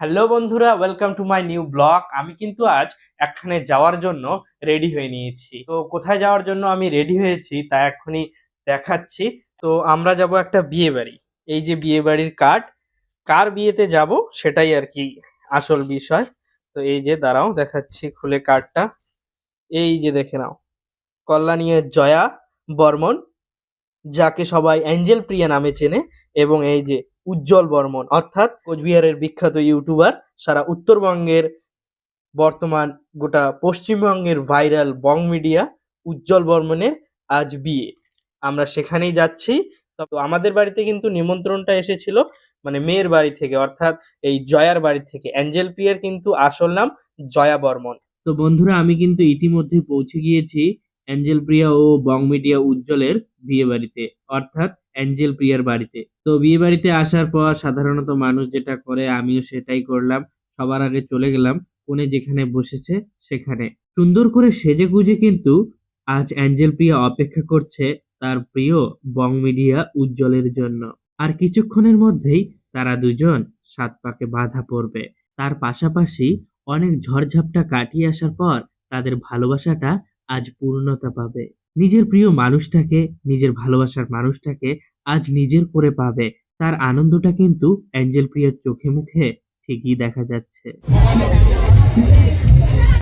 Hello বন্ধুরা welcome to my new blog আমি কিন্তু আজ একখানে যাওয়ার জন্য রেডি হয়ে নিয়েছি। তো কোথায় যাওয়ার জন্য আমি রেডি হয়েছি তা এখনই দেখাচ্ছি। তো আমরা যাব একটা বিয়ে বাড়ি। এই যে বিয়ে বাড়ির কার্ড কার বিয়েতে যাব সেটাই আর কি আসল বিষয়। তো এই যে দাঁড়াও, দেখাচ্ছি খুলে কার্ডটা এই যে দেখে নাও। কল্যাণীর জয়া বর্মন, যাকে সবাই অ্যাঞ্জেল প্রিয়া নামে চেনে, এবং এই যে উজ্জ্বল বর্মন। অর্থাৎ কোচবিহারের বিখ্যাত ইউটিউবার সারা উত্তরবঙ্গের বর্তমান গোটা পশ্চিমবঙ্গের ভাইরাল বং মিডিয়া উজ্জ্বল বর্মনের আজ বিয়ে। আমরা সেখানেই যাচ্ছি। তো আমাদের বাড়িতে কিন্তু নিমন্ত্রণটা এসেছিল মানে মেয়ের বাড়ি থেকে, অর্থাৎ এই জয়ার বাড়ি থেকে। অ্যাঞ্জেল প্রিয়ার কিন্তু আসল নাম জয়া বর্মন। তো বন্ধুরা, আমি কিন্তু ইতিমধ্যে পৌঁছে গিয়েছি অ্যাঞ্জেল প্রিয়া ও বং মিডিয়া উজ্জ্বলের বিয়ে বাড়িতে। অর্থাৎ অ্যাঞ্জেল প্রিয়ার বাড়িতে। তো বিয়ে বাড়িতে আসার পর সাধারণত মানুষ যেটা করে, আমিও সেটাই করলাম। সবার আগে চলে গেলাম কোণে যেখানে বসেছে সেখানে। সুন্দর করে সেজে গুজে কিন্তু আজ অ্যাঞ্জেল প্রিয়া অপেক্ষা করছে তার প্রিয় বং মিডিয়া উজ্জ্বলের জন্য। আর কিছুক্ষণের মধ্যেই তারা দুজন সাত পাকে বাধা পড়বে। তার পাশাপাশি অনেক ঝড়ঝাপটা কাটিয়ে আসার পর তাদের ভালোবাসাটা আজ পূর্ণতা পাবে। নিজের প্রিয় মানুষটাকে, নিজের ভালোবাসার মানুষটাকে আজ নিজের করে পাবে। তার আনন্দটা কিন্তু অ্যাঞ্জেল প্রিয়ার চোখে মুখে ঠিকই দেখা যাচ্ছে।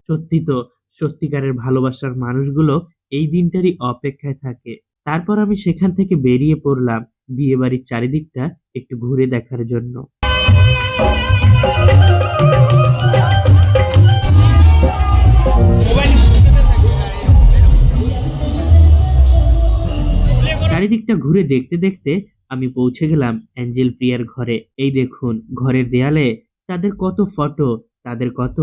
সত্যি তো, সত্যিকারের ভালোবাসার মানুষগুলো এই দিনটারই অপেক্ষায় থাকে। তারপর আমি সেখান থেকে বেরিয়ে পড়লাম বিয়ে বাড়ির চারিদিকটা একটু ঘুরে দেখার জন্য। চারিদিকটা ঘুরে দেখতে দেখতে আমি পৌঁছে গেলাম অ্যাঞ্জেল প্রিয়ার ঘরে। এই দেখুন, ঘরের দেয়ালে তাদের কত ফটো, তাদের কত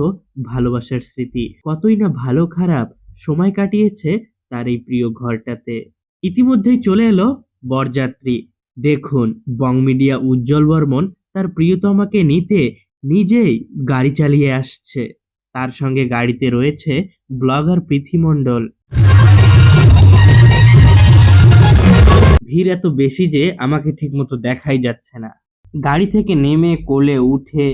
ভালোবাসার স্মৃতি, কতই না ভালো খারাপ সময় কাটিয়েছে তার এই প্রিয় ঘরটাতে। ইতিমধ্যেই চলে এলো বরযাত্রী। দেখুন, বং মিডিয়া উজ্জ্বল বর্মন তার প্রিয়তমাকে নিতে নিজেই গাড়ি চালিয়ে আসছে। তার সঙ্গে গাড়িতে রয়েছে ব্লগার পৃথিমণ্ডল ভিড় এত বেশি যে আমাকে ঠিকমতো দেখাই যাচ্ছে না। গাড়ি থেকে নেমে কোলে উঠে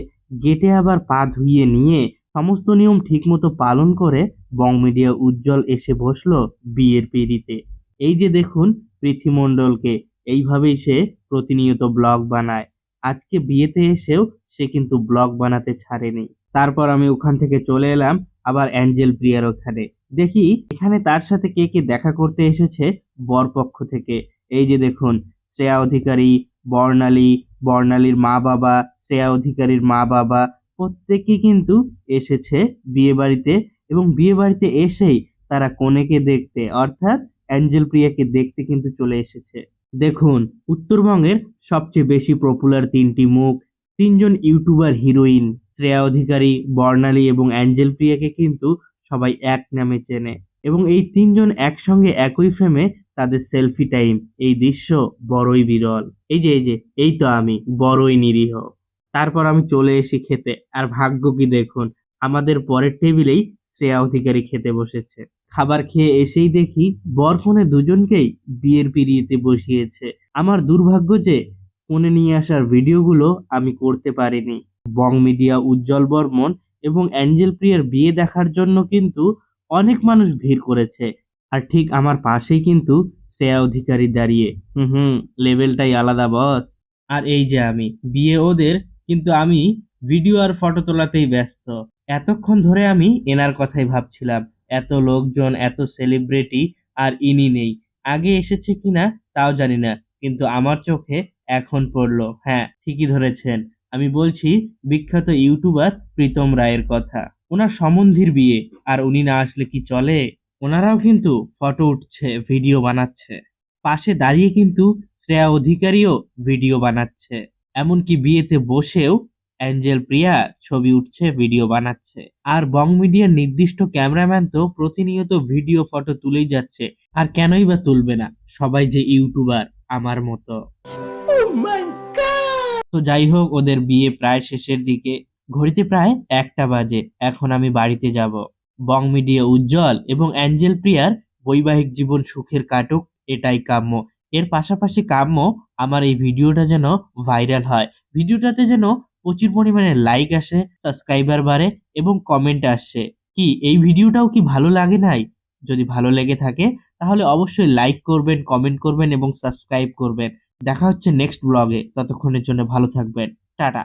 গেটে আবার পা ধুইয়ে নিয়ে সমস্ত নিয়ম ঠিকমতো পালন করে বং মিডিয়া উজ্জ্বল এসে বসল বিয়ের পিড়িতে এই যে দেখুন, পৃথিমণ্ডলকে, এইভাবেই সে প্রতিনিয়ত ব্লগ বানায়। আজকে বিয়েতে এসেও সে কিন্তু ব্লগ বানাতে ছাড়েনি। তারপর আমি ওখান থেকে চলে এলাম আবার অ্যাঞ্জেল প্রিয়ার ওখানে। দেখি, এখানে তার সাথে কে কে দেখা করতে এসেছে বরপক্ষ থেকে। এই যে দেখুন, শ্রেয়া অধিকারী, বর্ণালী, বর্ণালীর মা বাবা, শ্রেয়া অধিকারীর মা বাবা প্রত্যেকে কিন্তু এসেছে বিয়ে বাড়িতে এবং বিয়ে বাড়িতে এসেই তারা কনেকে দেখতে, অর্থাৎ অ্যাঞ্জেল প্রিয়াকে দেখতে কিন্তু চলে এসেছে। দেখুন, উত্তরবঙ্গের সবচেয়ে বেশি পপুলার তিনটি মুখ, তিনজন ইউটিউবার হিরোইন শ্রেয়া অধিকারী, বর্ণালী এবং অ্যাঞ্জেল প্রিয়াকে কিন্তু সবাই এক নামে চেনে এবং এই তিনজন একসঙ্গে একই ফ্রেমে তাদের সেলফি টাইম এই দৃশ্য বড়ই বিরল। এই যে এই যে, এই তো আমি, বড়ই নিরীহ। তারপর আমি চলে এসি খেতে, আর ভাগ্য কি দেখুন, আমাদের পরের টেবিলেই শ্রেয়া অধিকারী খেতে বসেছে। খাবার খেয়ে এসেই দেখি বর কনে দুজনকেই বিয়ের পিড়িয়েতে বসিয়েছে। আমার দুর্ভাগ্য যে কোণে নিয়ে আসার ভিডিওগুলো আমি করতে পারিনি। বং মিডিয়া, উজ্জ্বল বর্মন এবং অ্যাঞ্জেল প্রিয়ার বিয়ে দেখার জন্য কিন্তু অনেক মানুষ ভিড় করেছে। আর ঠিক আমার পাশেই কিন্তু শ্রেয়া অধিকারী দাঁড়িয়ে। হুম হুম, লেভেলটাই আলাদা, বস। আর এই যে আমি, বিয়ে ওদের, কিন্তু আমি ভিডিও আর ফটো তোলাতেই ব্যস্ত। এতক্ষণ ধরে আমি এনার কথাই ভাবছিলাম, এত লোকজন, এত সেলিব্রিটি আর ইনি নেই। আগে এসেছে কিনা তাও জানি না, কিন্তু আমার চোখে এখন পড়ল। হ্যাঁ ঠিকই ধরেছেন। আমি বলছি, বিখ্যাত ইউটিউবার প্রীতম রায়ের কথা। ওনার সম্বন্ধীর বিয়ে, আর উনি না আসলে কি চলে? ওনারাও কিন্তু ফটো উঠছে ভিডিও বানাচ্ছে। পাশে দাঁড়িয়ে কিন্তু শ্রেয়া অধিকারীও ভিডিও বানাচ্ছে। এমনকি বিয়েতে বসেও অ্যাঞ্জেল প্রিয়া ছবি উঠছে ভিডিও বানাচ্ছে। আর বং মিডিয়ার নির্দিষ্ট ক্যামেরাম্যান তো প্রতিনিয়ত ভিডিও ফটো তুলেই যাচ্ছে। আর কেনই বা তুলবে না? সবাই যে ইউটিউবার আমার মতো। তো যাই হোক ওদের বিয়ে প্রায় শেষের দিকে। ঘড়িতে প্রায় একটা বাজে। এখন আমি বাড়িতে যাব। বং মিডিয়া উজ্জ্বল এবং অ্যাঞ্জেল প্রিয়ার বৈবাহিক জীবন সুখের কাটুক, এটাই কাম্য। এর পাশাপাশি কাম্য আমার এই ভিডিওটা যেন ভাইরাল হয়। ভিডিওটাতে যেন প্রচুর পরিমাণে লাইক আসে সাবস্ক্রাইবার বাড়ে এবং কমেন্ট আসে। কি, এই ভিডিওটাও কি ভালো লাগে নাই? যদি ভালো লেগে থাকে, তাহলে অবশ্যই লাইক করবেন কমেন্ট করবেন এবং সাবস্ক্রাইব করবেন। দেখা হচ্ছে নেক্সট ব্লগে ততক্ষণের জন্য ভালো থাকবেন। টাটা।